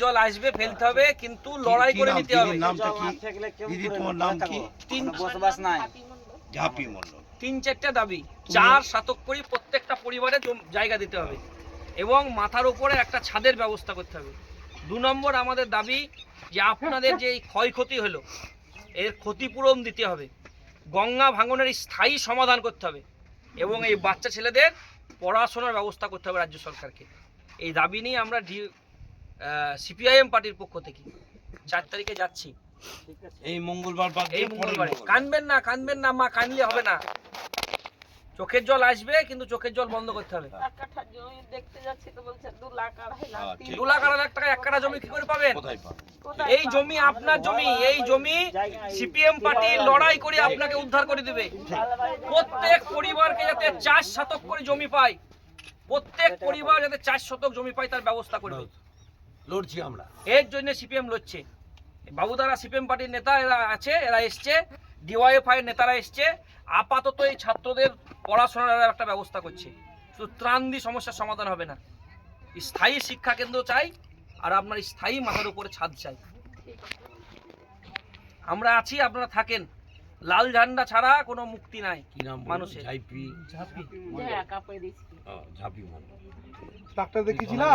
জল আসবে ফেলতে হবে কিন্তু লড়াই করে নিতে হবে। নামটা কি? দিদি তোমার নাম কি? তিন বসবাস নাই। ঝাঁপি মণ্ডল। তিন চারটা দাবি। চার শতক করে প্রত্যেকটা পরিবারে জায়গা দিতে হবে। এবং মাথার উপরে একটা ছাদের ব্যবস্থা করতে হবে। দু নম্বর আমাদের দাবি যে আপনাদের যে এই ক্ষয়ক্ষতি হলো এর ক্ষতিপূরণ দিতে হবে। গঙ্গা ভাঙনের স্থায়ী সমাধান করতে হবে। এবং এই বাচ্চা ছেলেদের পড়াশোনার ব্যবস্থা করতে হবে রাজ্য সরকারকে। এই দাবি নিয়ে আমরা ডি সিপিআইএম পার্টির পক্ষ থেকে। চার তারিখে যাচ্ছি। এই মঙ্গলবার এই মঙ্গলবারে। কানবেন না কানবেন না মা কানলে হবে না। চোখের জল আসবে কিন্তু চোখের জল বন্ধ করতে হবে। জমি দেখতে যাচ্ছি তো বলছে দু লাখ আড়াই লাখ লাখ টাকা এক কাঠা জমি কি করে পাবেন? এই জমি আপনার জমি এই জমি সিপিএম পার্টি লড়াই করে আপনাকে উদ্ধার করে দেবে। প্রত্যেক পরিবারকে যাতে চার শতক করে জমি পায়। প্রত্যেক পরিবার যাতে চার শতক জমি পায় তার ব্যবস্থা করবে লড়ছি আমরা। এর জন্য সিপিএম লড়ছে। বাবুদারা সিপিএম পার্টির নেতা এরা আছে এরা এসছে ডিওয়াইএফআই নেতারা এসছে আপাতত এই ছাত্রদের পড়াশোনার একটা ব্যবস্থা করছে। তো ত্রাণ দিয়ে সমস্যার সমাধান হবে না। স্থায়ী শিক্ষা কেন্দ্র চাই আর আপনার স্থায়ী মাথার উপরে ছাদ চাই। আমরা আছি আপনারা থাকেন। লাল ঝান্ডা ছাড়া কোনো মুক্তি নাই কি নাম মানুষের। ঝাইপি? ঝাঁপি। মণ্ডল। ডাক্তার দেখিয়েছিলা